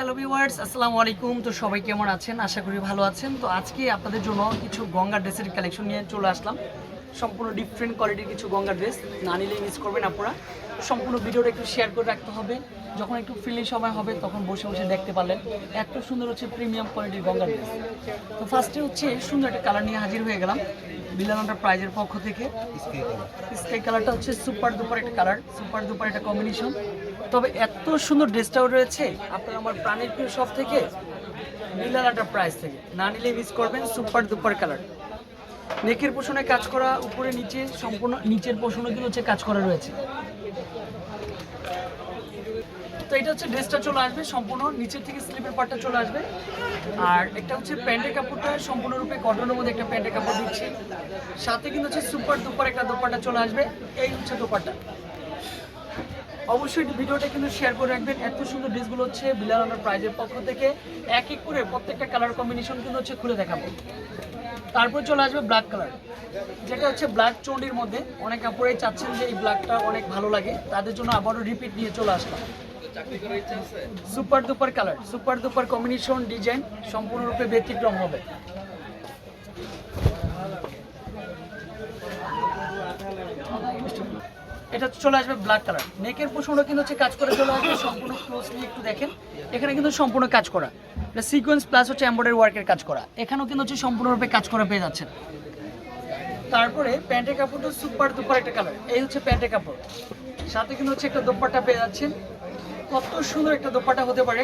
Hello viewers আসসালামু আলাইকুম তো সবাই কেমন আছেন? আশা করি ভালো আছেন। তো আজকে আপনাদের জন্য কিছু গঙ্গা ড্রেসের কালেকশন নিয়ে চলে আসলাম। সম্পূর্ণ ডিফারেন্ট কোয়ালিটির কিছু গঙ্গা ড্রেস। না নিলে মিস করবেন আপনারা সম্পূর্ণ ভিডিওটা একটু শেয়ার করে রাখতে হবে। যখন একটু ফ্রিলি সময় হবে তখন বসে বসে দেখতে পারলেন এত সুন্দর হচ্ছে প্রিমিয়াম কোয়ালিটির গঙ্গা ড্রেস। তো ফার্স্টে হচ্ছে সুন্দর একটা কালার নিয়ে হাজির হয়ে গেলাম বিলানটা প্রাইজের পক্ষ থেকে। স্কাই কালারটা হচ্ছে সুপার দুপার একটা কালার সুপার দুপার একটা কম্বিনেশন তবে এত সুন্দর ড্রেসটাও রয়েছে। আপনার আমার প্রাণের প্রিয় সব থেকে নীলালাটা প্রাইস থেকে। না নিলে মিস করবেন সুপার দুপার কালার নেকের পোষণে কাজ করা, উপরে নিচে সম্পূর্ণ, নিচের পোষণে কিন্তু হচ্ছে কাজ করা রয়েছে। তো এটা হচ্ছে ড্রেসটা চলে আসবে সম্পূর্ণ, নিচের থেকে স্লিপের পার্টটা চলে আসবে। আর একটা হচ্ছে প্যান্টের কাপড়টা, সম্পূর্ণরূপে কটনের মধ্যে একটা প্যান্টের কাপড় দিচ্ছি। সাথে কিন্তু হচ্ছে সুপার দুপার একটা দোপাটা চলে আসবে, এই হচ্ছে দোপাটা অবশ্যই ভিডিওটা কিন্তু শেয়ার করে রাখবেন। এত সুন্দর ড্রেসগুলো হচ্ছে বিলাল আমার প্রাইজের পক্ষ থেকে। এক এক করে প্রত্যেকটা কালার কম্বিনেশন কিন্তু হচ্ছে খুলে দেখাবো। তারপর চলে আসবে ব্ল্যাক কালার যেটা হচ্ছে ব্ল্যাক চন্ডির মধ্যে। অনেক কাপড়েই চাচ্ছেন যে এই ব্ল্যাকটা অনেক ভালো লাগে। তাদের জন্য আবারও রিপিট নিয়ে চলে আসলাম। Super duper colour super duper combination design সম্পূর্ণরূপে ব্যতিক্রম হবে। এটা চলে আসবে ব্ল্যাক কালার নেকের পোষণও কিন্তু হচ্ছে কাজ করে চলে আসবে, সম্পূর্ণ ক্লোজলি একটু দেখেন। এখানে কিন্তু সম্পূর্ণ কাজ করা। এটা সিকোয়েন্স প্লাস হচ্ছে এমব্রয়ডারি ওয়ার্কের কাজ করা। এখানেও কিন্তু হচ্ছে সম্পূর্ণরূপে কাজ করা পেয়ে যাচ্ছেন। তারপরে প্যান্টের কাপড়টা সুপার দুপার একটা কালার এই হচ্ছে প্যান্টের কাপড়। সাথে কিন্তু হচ্ছে একটা দোপাট্টা পেয়ে যাচ্ছেন। কত সুন্দর একটা দোপাট্টা হতে পারে।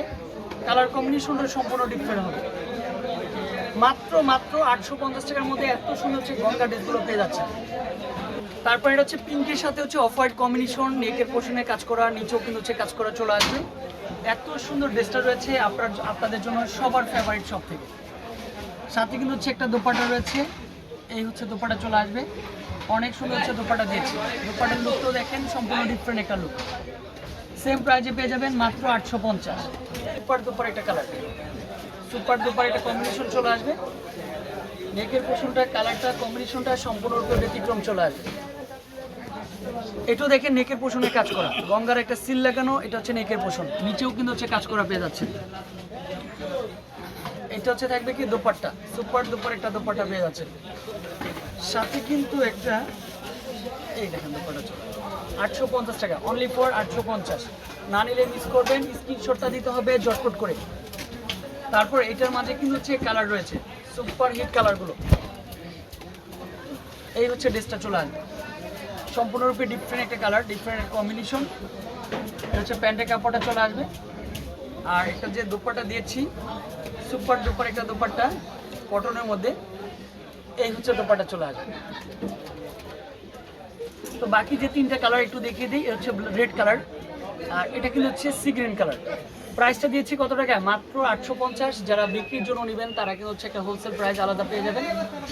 কালার কম্বিনেশনটা সম্পূর্ণ ডিফারেন্ট হবে। মাত্র মাত্র আটশো পঞ্চাশ টাকার মধ্যে এত সুন্দর হচ্ছে গঙ্গা ড্রেসগুলো পেয়ে যাচ্ছে তারপর এটা হচ্ছে পিঙ্কের সাথে হচ্ছে অফ হোয়াইট কম্বিনেশন নেকের পোর্শনে কাজ করা, নিচেও কিন্তু হচ্ছে কাজ করা চলে আসবে। এত সুন্দর ড্রেসটা রয়েছে আপনার, আপনাদের জন্য সবার ফেভারিট সব থেকে সাথে কিন্তু হচ্ছে একটা দোপাটা রয়েছে, এই হচ্ছে দোপাটা চলে আসবে। অনেক সুন্দর হচ্ছে দোপাটা দিয়েছি। দোপাটার লুকটাও দেখেন, সম্পূর্ণ ডিফারেন্ট একটা লুক সেম প্রাইজে পেয়ে যাবেন মাত্র আটশো পঞ্চাশ। সুপার দুপার একটা কালার সুপার দুপার একটা কম্বিনেশন চলে আসবে। নেকের পোষণটা কালারটা কম্বিনেশনটা সম্পূর্ণরূপে ব্যতিক্রম চলে আসবে। এটাও দেখেন নেকের পোষণে কাজ করা। গঙ্গার একটা সিল লাগানো, এটা হচ্ছে নেকের পোষণ নিচেও কিন্তু হচ্ছে কাজ করা পেয়ে যাচ্ছে এটা হচ্ছে থাকবে কি দোপাট্টা। সুপার দুপার একটা দোপাট্টা পেয়ে যাচ্ছে সাথে কিন্তু একটা, এই দেখেন দোপাট্টা চলে আটশো পঞ্চাশ টাকা। অনলি ফর আটশো পঞ্চাশ। না নিলে মিস করবেন স্ক্রিনশটটা দিতে হবে, জটপট করে। তারপর এটার মাঝে কিন্তু হচ্ছে কালার রয়েছে সুপার হিট কালারগুলো এই হচ্ছে ড্রেসটা চলে আসবে সম্পূর্ণরূপে ডিফারেন্ট একটা কালার ডিফারেন্ট কম্বিনেশন হচ্ছে প্যান্টের কাপড়টা চলে আসবে। আর একটা যে দোপাট্টা দিয়েছি সুপার দুপার একটা দোপাট্টা কটনের মধ্যে, এই হচ্ছে দোপাট্টা চলে আসবে। তো বাকি যে তিনটা কালার একটু দেখিয়ে দিই হচ্ছে রেড কালার আর এটা কিন্তু হচ্ছে সি গ্রিন কালার প্রাইসটা দিয়েছি কত টাকা? মাত্র আটশো পঞ্চাশ। যারা বিক্রির জন্য নেবেন, তারা কিন্তু হচ্ছে একটা হোলসেল প্রাইস আলাদা পেয়ে যাবেন।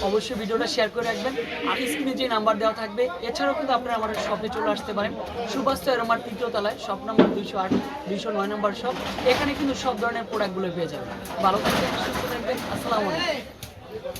অবশ্যই ভিডিওটা শেয়ার করে রাখবেন। আর স্ক্রিনে যে নাম্বার দেওয়া থাকবে, এছাড়াও কিন্তু আপনারা আমাদের শপে চলে আসতে পারেন। সুবাস্ত এরমার তৃতীয় তলায় শপ নাম্বার দুইশো আট, দুইশো নয় নম্বর শপ এখানে কিন্তু সব ধরনের প্রোডাক্টগুলো পেয়ে যাবেন। ভালো থাকবেন, সুস্থ থাকবেন। আসসালামু আলাইকুম।